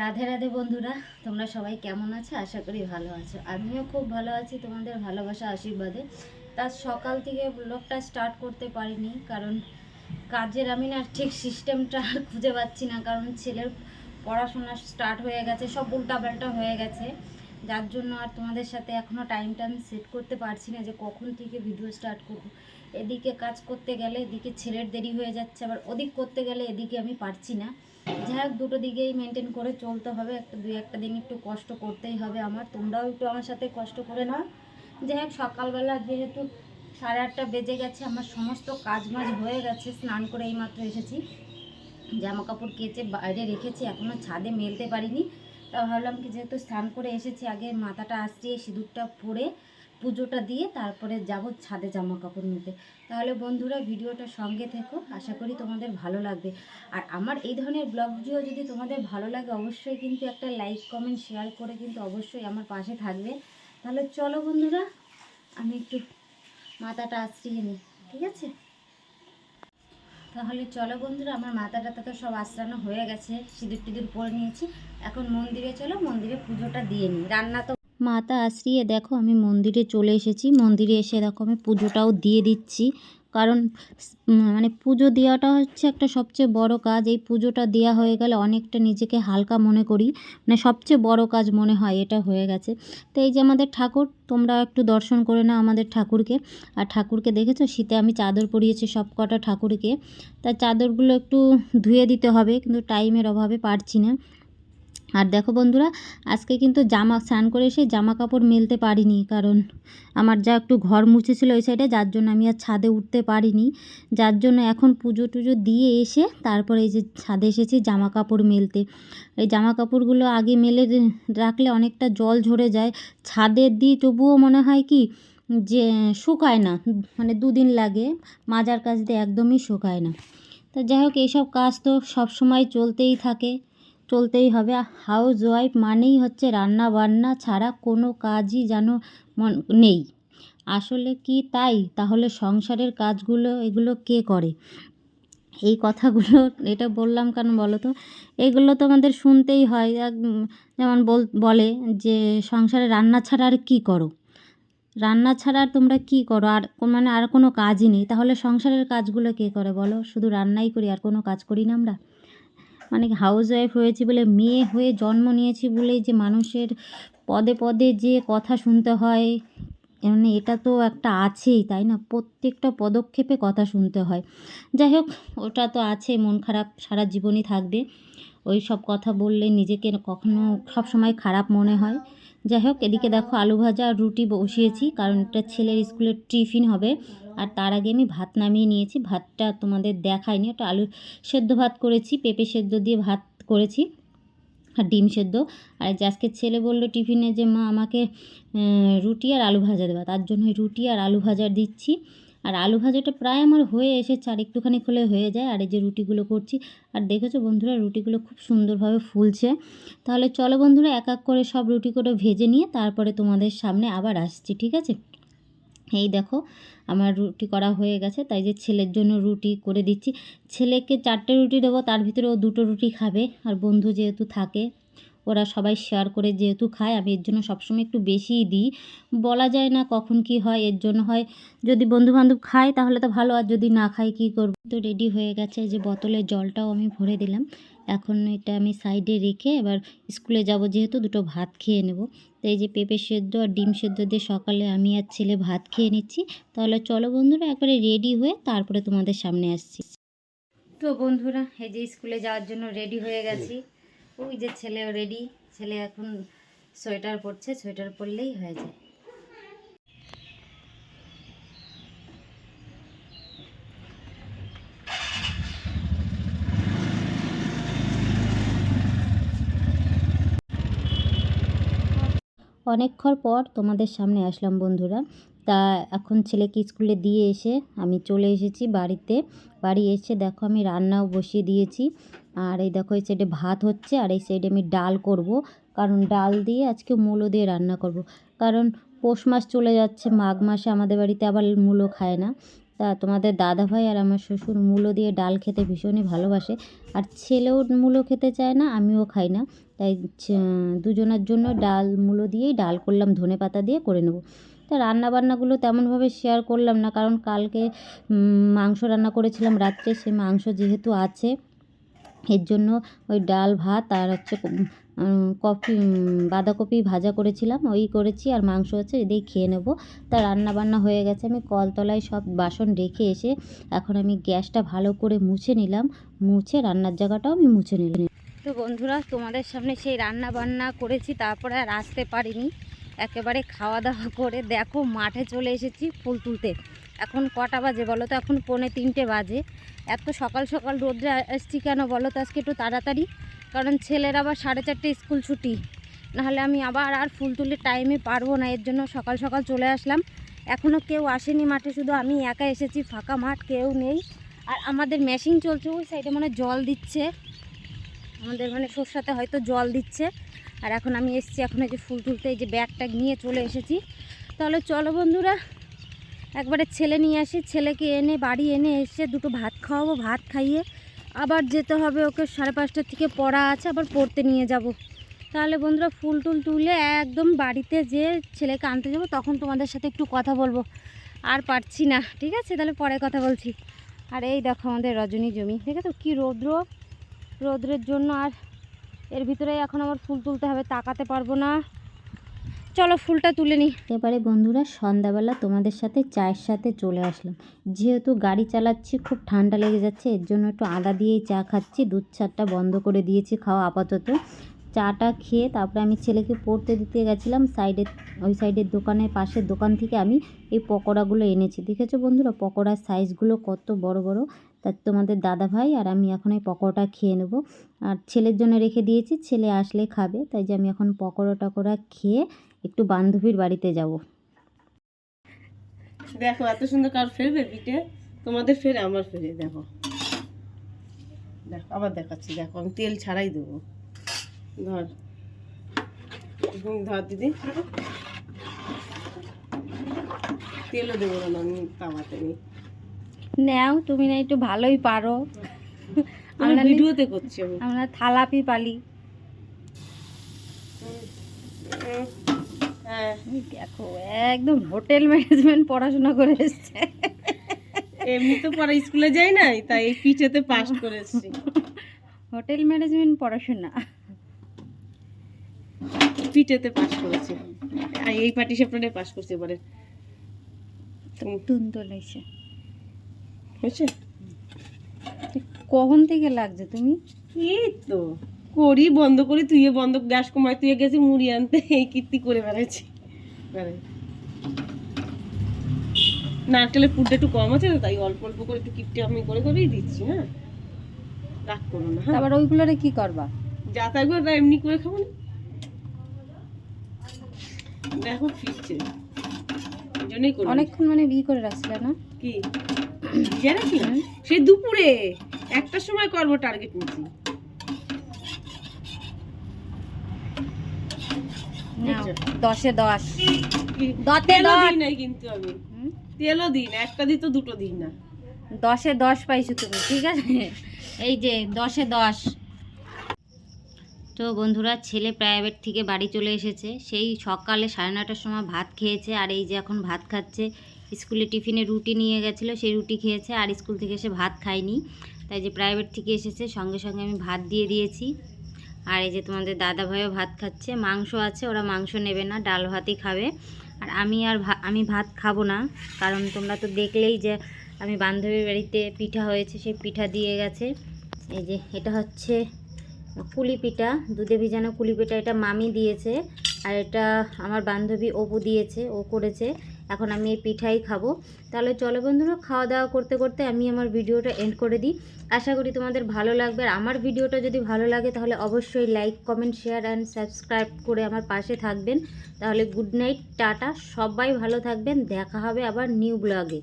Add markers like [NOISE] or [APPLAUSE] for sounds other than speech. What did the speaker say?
রাধে রাধে বন্ধুরা, তোমরা সবাই কেমন আছো? আশা করি ভালো আছো। আমিও খুব ভালো আছি, তোমাদের ভালোবাসা, আশীর্বাদে। তার সকাল থেকে ব্লগটা স্টার্ট করতে পারিনি, কারণ কাজের আমি না ঠিক সিস্টেমটা [LAUGHS] খুঁজে পাচ্ছি না, কারণ ছেলের পড়াশোনা স্টার্ট হয়ে গেছে, সব উল্টাপাল্টা হয়ে গেছে। যার জন্য আর তোমাদের সাথে এখনও টাইমটা আমি সেট করতে পারছি না যে কখন থেকে ভিডিও স্টার্ট করব। এদিকে কাজ করতে গেলে, এদিকে ছেলের দেরি হয়ে যাচ্ছে, আবার ওদিক করতে গেলে এদিকে আমি পারছি না। যাই হোক, দুটো দিকেই মেনটেন করে চলতে হবে। একটা দুই একটা দিন একটু কষ্ট করতেই হবে আমার। তোমরাও একটু আমার সাথে কষ্ট করে নাও। যাই হোক, সকালবেলা যেহেতু সাড়ে আটটা বেজে গেছে, আমার সমস্ত কাজ মাজ হয়ে গেছে, স্নান করে এইমাত্র এসেছি। জামা কাপড় কেচে বাইরে রেখেছি এখনও ছাদে মেলতে পারিনি। তা ভাবলাম কি, যেহেতু স্নান করে এসেছি, আগে মাথাটা আসছিয়ে সিঁদুরটা পরে পুজোটা দিয়ে তারপরে যাব ছাদে জামা কাপড় নিতে। তাহলে বন্ধুরা ভিডিওটা সঙ্গে থেকো, আশা করি তোমাদের ভালো লাগবে। আর আমার এই ধরনের ব্লগ যদি তোমাদের ভালো লাগে, অবশ্যই কিন্তু একটা লাইক, কমেন্ট, শেয়ার করে কিন্তু অবশ্যই আমার পাশে থাকবে। তাহলে চলো বন্ধুরা, আমি একটু মাথাটা আশ্রিয়ে নিই, ঠিক আছে? তাহলে চলো বন্ধুরা, আমার মাথা তো সব আশ্রানো হয়ে গেছে, সিঁদুর টিঁদুর পরে নিয়েছি। এখন মন্দিরে চলো, মন্দিরে পুজোটা দিয়ে নিই। রান্না তো মাথা আশ্রিয়ে দেখো আমি মন্দিরে চলে এসেছি। মন্দিরে এসে দেখো আমি পুজোটাও দিয়ে দিচ্ছি। কারণ মানে পুজো দেওয়াটা হচ্ছে একটা সবচেয়ে বড় কাজ। এই পুজোটা দেওয়া হয়ে গেলে অনেকটা নিজেকে হালকা মনে করি। মানে সবচেয়ে বড় কাজ মনে হয় এটা হয়ে গেছে। তো এই যে আমাদের ঠাকুর, তোমরা একটু দর্শন করে নাও আমাদের ঠাকুরকে। আর ঠাকুরকে দেখেছ? শীতে আমি চাদর পরিয়েছি সব কটা ঠাকুরকে। তা চাদরগুলো একটু ধুয়ে দিতে হবে, কিন্তু টাইমের অভাবে পারছি না। আর দেখো বন্ধুরা, আজকে কিন্তু জামা স্নান করে এসে জামা কাপড় মেলতে পারিনি, কারণ আমার যা একটু ঘর মুছেছিল ওই সাইডে যার জন্য আমি আর ছাদে উঠতে পারিনি। যার জন্য এখন পুজো টুজো দিয়ে এসে তারপরে এই যে ছাদে এসেছি জামা কাপড় মেলতে। এই জামা কাপড়গুলো আগে মেলে রাখলে অনেকটা জল ঝরে যায়। ছাদের দিই তবুও মনে হয় কি, যে শুকায় না মানে দুদিন লাগে, মাজার কাজ দিয়ে একদমই শুকায় না। তা যাই হোক, এইসব কাজ তো সব সময় চলতেই থাকে। চলতেই হবে। হাউস ওয়াইফ মানেই হচ্ছে রান্না বান্না ছাড়া কোনো কাজই যেন নেই। আসলে কি তাই? তাহলে সংসারের কাজগুলো, এগুলো কে করে? এই কথাগুলো এটা বললাম কেন বলো তো? এগুলো তো আমাদের শুনতেই হয়। যেমন বল যে সংসারে রান্না ছাড়া আর কী করো? রান্না ছাড়া আর তোমরা কী করো? আর মানে আর কোনো কাজই নেই। তাহলে সংসারের কাজগুলো কে করে বলো? শুধু রান্নাই করি আর কোনো কাজ করি না আমরা? মানে হাউস ওয়াইফ হয়েছি বলে মেয়ে হয়ে জন্ম নিয়েছি বলে যে মানুষের পদে পদে যে কথা শুনতে হয় মানে এটা তো একটা আছেই, তাই না? প্রত্যেকটা পদক্ষেপে কথা শুনতে হয়। যাই হোক, ওটা তো আছে, মন খারাপ সারা জীবনই থাকবে। ওই সব কথা বললে নিজেকে কখনো সব সময় খারাপ মনে হয়। যাই হোক এদিকে দেখো আলু ভাজা আর রুটি বসিয়েছি, কারণ এটা ছেলের স্কুলের টিফিন হবে। আর তার আগে আমি ভাত নামিয়ে নিয়েছি, ভাতটা তোমাদের দেখায়নি ওটা আলু সেদ্ধ ভাত করেছি, পেঁপে সেদ্ধ দিয়ে ভাত করেছি, আর ডিম সেদ্ধ। আর আজকে ছেলে বলল টিফিনে যে মা আমাকে রুটি আর আলু ভাজা দেবা, তার জন্য রুটি আর আলু ভাজা দিচ্ছি। আর আলু ভাজাটা প্রায় আমার হয়ে এসেছে, আর একটুখানি হলে হয়ে যায়। আর এই যে রুটিগুলো করছি, আর দেখেছ বন্ধুরা, রুটিগুলো খুব সুন্দরভাবে ফুলছে। তাহলে চলো বন্ধুরা, এক এক করে সব রুটি করে ভেজে নিয়ে তারপরে তোমাদের সামনে আবার আসছি, ঠিক আছে? এই দেখো, আমার রুটি করা হয়ে গেছে, তাই যে ছেলের জন্য রুটি করে দিচ্ছি। ছেলেকে চারটে রুটি দেবো, তার ভিতরে ও দুটো রুটি খাবে, আর বন্ধু যেহেতু থাকে ওরা সবাই শেয়ার করে যেহেতু খায়, আমি এর জন্য সবসময় একটু বেশিই দিই। বলা যায় না কখন কি হয়, এর জন্য হয়, যদি বন্ধু বান্ধব খায় তাহলে তো ভালো, আর যদি না খায় কী করব? তো রেডি হয়ে গেছে যে বোতলের জলটাও আমি ভরে দিলাম। এখন এটা আমি সাইডে রেখে এবার স্কুলে যাব, যেহেতু দুটো ভাত খেয়ে নেব। তো এই যে পেঁপে সেদ্ধ আর ডিম সেদ্ধ দিয়ে সকালে আমি আর ছেলে ভাত খেয়ে নিচ্ছি। তাহলে চলো বন্ধুরা, একবারে রেডি হয়ে তারপরে তোমাদের সামনে আসছি। তো বন্ধুরা, এই যে স্কুলে যাওয়ার জন্য রেডি হয়ে গেছি। ওই যে ছেলেও রেডি ছেলে এখন সোয়েটার পরছে, সোয়েটার পরলেই হয়ে যায়। অনেকক্ষণ পর তোমাদের সামনে আসলাম বন্ধুরা। তা এখন ছেলেকে স্কুলে দিয়ে এসে আমি চলে এসেছি বাড়িতে। বাড়ি এসে দেখো আমি রান্নাও বসিয়ে দিয়েছি। আর এই দেখো, এই সাইডে ভাত হচ্ছে আর এই সাইডে আমি ডাল করব। কারণ ডাল দিয়ে আজকে মূলো দিয়ে রান্না করব। কারণ পৌষ মাস চলে যাচ্ছে, মাঘ মাসে আমাদের বাড়িতে আবার মূলো খায় না। তা তোমাদের দাদা ভাই আর আমার শ্বশুর মূলো দিয়ে ডাল খেতে ভীষণই ভালোবাসে। আর ছেলেও মূলো খেতে চায় না, আমিও খাই না। তাই দুজনের জন্য ডাল, মূলো দিয়েই ডাল করলাম, ধনে পাতা দিয়ে করে নেব। তা রান্নাবান্নাগুলো তেমনভাবে শেয়ার করলাম না, কারণ কালকে মাংস রান্না করেছিলাম রাত্রে সেই মাংস যেহেতু আছে এর জন্য ওই ডাল, ভাত আর হচ্ছে কফি বাঁধাকপি ভাজা করেছিলাম। ওই করেছি আর মাংস আছে এদিকে খেয়ে নেব। তা রান্না বান্না হয়ে গেছে। আমি কলতলায় সব বাসন রেখে এসে এখন আমি গ্যাসটা ভালো করে মুছে নিলাম। মুছে রান্নার জায়গাটাও আমি মুছে নিলাম। তো বন্ধুরা, তোমাদের সামনে সেই রান্না বান্না করেছি, তারপরে আর আসতে পারিনি। একেবারে খাওয়া দাওয়া করে দেখো, মাঠে চলে এসেছি ফুল তুলতে। এখন কটা বাজে বলো তো? এখন পৌনে তিনটে বাজে। এত সকাল সকাল রোদ্রে এসছি কেন বলো তো? আজকে একটু তাড়াতাড়ি, কারণ ছেলের আবার সাড়ে চারটে স্কুল ছুটি। নাহলে আমি আবার আর ফুল তুলে টাইমে পারব না, এর জন্য সকাল সকাল চলে আসলাম। এখনও কেউ আসেনি মাঠে, শুধু আমি একা এসেছি, ফাঁকা মাঠ, কেউ নেই। আর আমাদের মেশিন চলছে, ওই সাইডে মানে জল দিচ্ছে। আমাদের মানে সরষাতে হয়তো জল দিচ্ছে। আর এখন আমি এসেছি, এখন এই যে ফুল তুলতে, এই যে ব্যাগ ট্যাগ নিয়ে চলে এসেছি। তাহলে চলো বন্ধুরা একবারে ছেলে নিয়ে আসি, ছেলেকে এনে, বাড়ি এনে এসে দুটো ভাত খাওয়াবো, ভাত খাইয়ে আবার যেতে হবে ওকে সাড়ে পাঁচটার থেকে পড়া আছে, আবার পড়তে নিয়ে যাব। তাহলে বন্ধুরা ফুল টুল তুলে একদম বাড়িতে যে ছেলেকে আনতে যাব, তখন তোমাদের সাথে একটু কথা বলব। আর পারছি না, ঠিক আছে? তাহলে পরে কথা বলছি। আর এই দেখো আমাদের রজনী জমি, ঠিক আছে? কী রৌদ্র, রৌদ্রের জন্য আর এর ভিতরে এখন আমার ফুল তুলতে হবে, তাকাতে পারব না। চলো ফুলটা তুলে নিই এবারে বন্ধুরা, সন্ধ্যাবেলা তোমাদের সাথে চায়ের সাথে চলে আসলাম। যেহেতু গাড়ি চালাচ্ছি, খুব ঠান্ডা লেগে যাচ্ছে, এর জন্য একটু আদা দিয়েই চা খাচ্ছি। দুধ চাটা বন্ধ করে দিয়েছি খাওয়া আপাতত। চাটা খেয়ে তারপরে আমি ছেলেকে পড়তে দিতে গেছিলাম, সাইডে ওই সাইডের দোকানের পাশের দোকান থেকে আমি এই পকোড়াগুলো এনেছি। দেখেছ বন্ধুরা, পকোড়ার সাইজগুলো কত বড় বড়, তা তোমাদের দাদা ভাই আর আমি এখন এই পকোড়াটা খেয়ে নেব। আর ছেলের জন্য রেখে দিয়েছি, ছেলে আসলে খাবে, তাই যে আমি এখন পকোড়া টকোড়া খেয়ে একটু বান্ধবীর বাড়িতে যাব। দেখো এত সুন্দর কার ফেরবে পিঠে তোমাদের ফেরে আমার ফেরে দেখো। দেখো আবার দেখাচ্ছি দেখো আমি তেল ছাড়াই দেবো। ধর। ধর দিদি। তেলও দেবো না আমি তাওয়াতে নি নাও তুমি না একটু ভালোই পারো। আমরা ভিডিওতে করছি আমরা থালাপি পালি। হ্যাঁ। দেখো একদম হোটেল ম্যানেজমেন্ট পড়াশোনা করে এসছে। এমনি তো পরে স্কুলে যাই নাই তাই এই পিঠেতে পাস করে এসছি। হোটেল ম্যানেজমেন্ট পড়াশোনা। পিঠেতে পাস করেছি। আর এই পার্টি সেপ্টারে পাস করছি এবারে। তুন্তল এসে হয়েছে? কখন থেকে লাগছে তুমি? এই তো। করি বন্ধ করি তুইও বন্ধ গ্যাস কমায় তুই গেছি মুড়ি আনতে এই কীর্তি করে বেড়াচ্ছি নারকেলের পুরটা একটু কম আছে তো তাই অল্প অল্প করে একটু কিপটে আমি করে করেই দিচ্ছি হ্যাঁ? রাগ করো না হ্যাঁ? আবার ওইগুলোরে কি করবা? যা থাকবে ওটা এমনি করে খাব না। দেখো ফিরছে। জন্যই করি অনেকক্ষণ মানে বিয়ে করে রাখছিলে না? কি? ভিজে রাখি সেই দুপুরে। একটার সময় করব টার্গেট নিচ্ছি নাও, বুঝছ? দশে দশ। দতে দশ দিই নাই কিন্তু আমি? তেলও দিই না একটা দিই তো দুটো দিই না। দশে দশ পাইছো তুমি ঠিক আছে? এই যে দশে দশ। তো বন্ধুরা ছেলে প্রাইভেট থেকে বাড়ি চলে এসেছে। সেই সকালে সাড়ে নটার সময় ভাত খেয়েছে আর এই যে এখন ভাত খাচ্ছে। স্কুলে টিফিনে রুটি নিয়ে গেছিল সেই রুটি খেয়েছে আর স্কুল থেকে এসে ভাত খায়নি। তাই যে প্রাইভেট থেকে এসেছে সঙ্গে সঙ্গে আমি ভাত দিয়ে দিয়েছি। আর এই যে তোমাদের দাদা ভাইও ভাত খাচ্ছে, মাংস আছে, ওরা মাংস নেবে না, ডাল ভাতই খাবে। আর আমি আর আমি ভাত খাব না, কারণ তোমরা তো দেখলেই যে আমি বান্ধবীর বাড়িতে পিঠা হয়েছে, সেই পিঠা দিয়ে গেছে। এই যে এটা হচ্ছে কুলি পিঠা দুধে ভিজানো কুলি পিঠা, এটা মামি দিয়েছে। আর এটা আমার বান্ধবী অপু দিয়েছে, ও করেছে। এখন আমি এই পিঠাই খাব। তাহলে চলো বন্ধুরা খাওয়া দাওয়া করতে করতে আমি আমার ভিডিওটা এন্ড করে দিই। আশা করি তোমাদের ভালো লাগবে। আর আমার ভিডিওটা যদি ভালো লাগে, তাহলে অবশ্যই like comment share and subscribe করে আমার পাশে থাকবেন। তাহলে গুড নাইট টাটা, সবাই ভালো থাকবেন। দেখা হবে আবার নিউ ব্লগে